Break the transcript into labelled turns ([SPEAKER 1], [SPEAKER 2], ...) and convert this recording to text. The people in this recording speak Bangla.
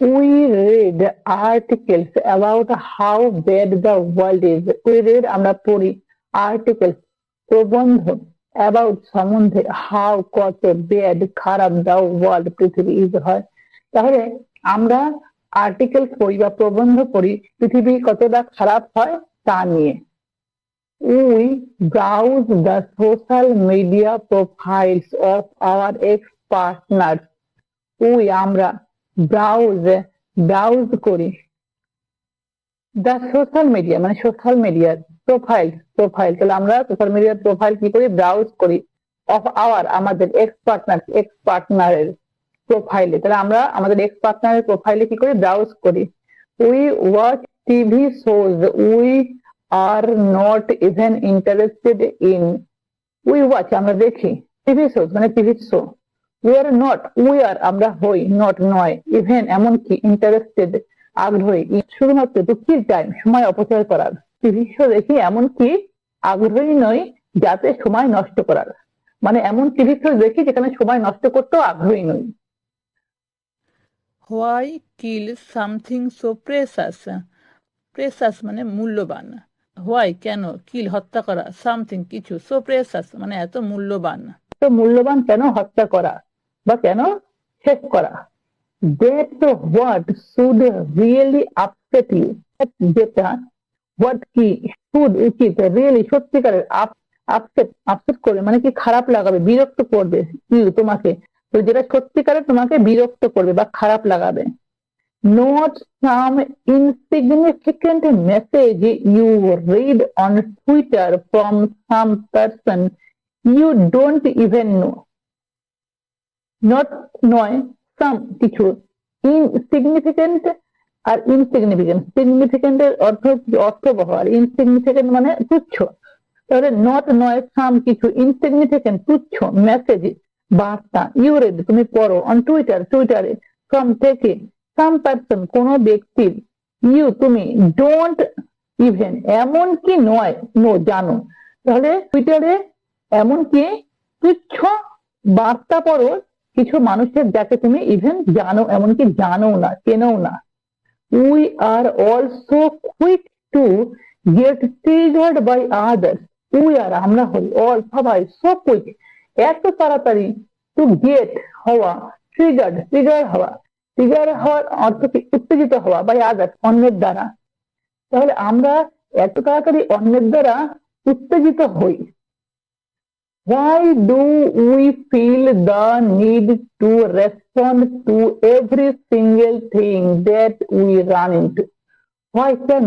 [SPEAKER 1] We read articles about how bad the world is. We read আমরা পড়ি articles প্রবন্ধ about সম্বন্ধে how কত bad খারাপ the world পৃথিবী is হয় তাহলে আমরা আর্টিকেল পড়ি বা প্রবন্ধ পড়ি পৃথিবী কতটা খারাপ হয় তা নিয়ে we browse the social media profiles of our ex-partners. we আমরা ব্রাউজ ব্রাউজ করি। দ্য সোশ্যাল মিডিয়া মানে সোশ্যাল মিডিয়ার প্রোফাইল প্রোফাইল তাহলে আমরা সোশ্যাল মিডিয়ার প্রোফাইল কি করি? ব্রাউজ করি। অফ আওয়ার আমাদের এক্স পার্টনার এক্স পার্টনারের প্রোফাইলে তাহলে আমরা আমাদের এক্স পার্টনারের প্রোফাইলে কি করি? ব্রাউজ করি। We watch TV shows we are not even interested in we watch আমরা দেখি। টিভি শোজ মানে TV show are not we are আমরা হই নট নয় ইভেন এমনকি ইন্টারেস্টেড আগ্রহী শুধুমাত্র দুঃখীর টাইম সময় অপচয় করার টিভি শো দেখি এমনকি আগ্রহী নয় যাতে সময় নষ্ট করার। মানে এমন টিভি শো দেখি যেখানে সময় নষ্ট করতেও আগ্রহী নই।
[SPEAKER 2] Why kill something so precious precious মানে মূল্যবান। হোয়াই কেন কিল হত্যা করা? সামথিং কিছু সো প্রেসাস মানে এত মূল্যবান।
[SPEAKER 1] তো মূল্যবান কেন হত্যা করা? বা কেন? শেষ করা। That what should really upset you কি? শুড উচিত সত্যিকারের আপসেট আপসেট করবে মানে কি খারাপ লাগাবে, বিরক্ত করবে ইউ তোমাকে। তো যেটা সত্যিকারের তোমাকে বিরক্ত করবে বা খারাপ লাগাবে। Not some insignificant message you read on Twitter from some person you don't even know. Not নয়, some কিছু। Insignificant আর ইনসিগনিফিকেন্ট significant এর অর্থ অর্থবহ, আর insignificant মানে তুচ্ছ। তাহলে নট নয় সাম কিছু ইনসিগনিফিকেন্ট তুচ্ছ মেসেজ বার্তা ইউ রেড তুমি পড়ো অন টুইটার টুইটারে ফ্রম থেকে সাম পার্সন কোন ব্যক্তির ইউ তুমি ডোন্ট ইভেন এমন কি নয়, নো, জানো। তাহলে টুইটারে এমন কি? তুচ্ছ বার্তা পড়ো কিছু মানুষের যাকে তুমি ইভেন জানো, এমনকি জানো না, চেনও না। We are also quick to get triggered by others we are আমরা হই অল সবাই সো কুইক এত তাড়াতাড়ি টু গেট হওয়া ট্রিগার্ড ট্রিগার হওয়া। ট্রিগার হওয়ার অর্থ কি? উত্তেজিত হওয়া বাই আদার্স অন্যের দ্বারা। তাহলে আমরা এত তাড়াতাড়ি অন্যের দ্বারা উত্তেজিত হই। Why do we feel the need to respond to every single thing that we run into? Why কেন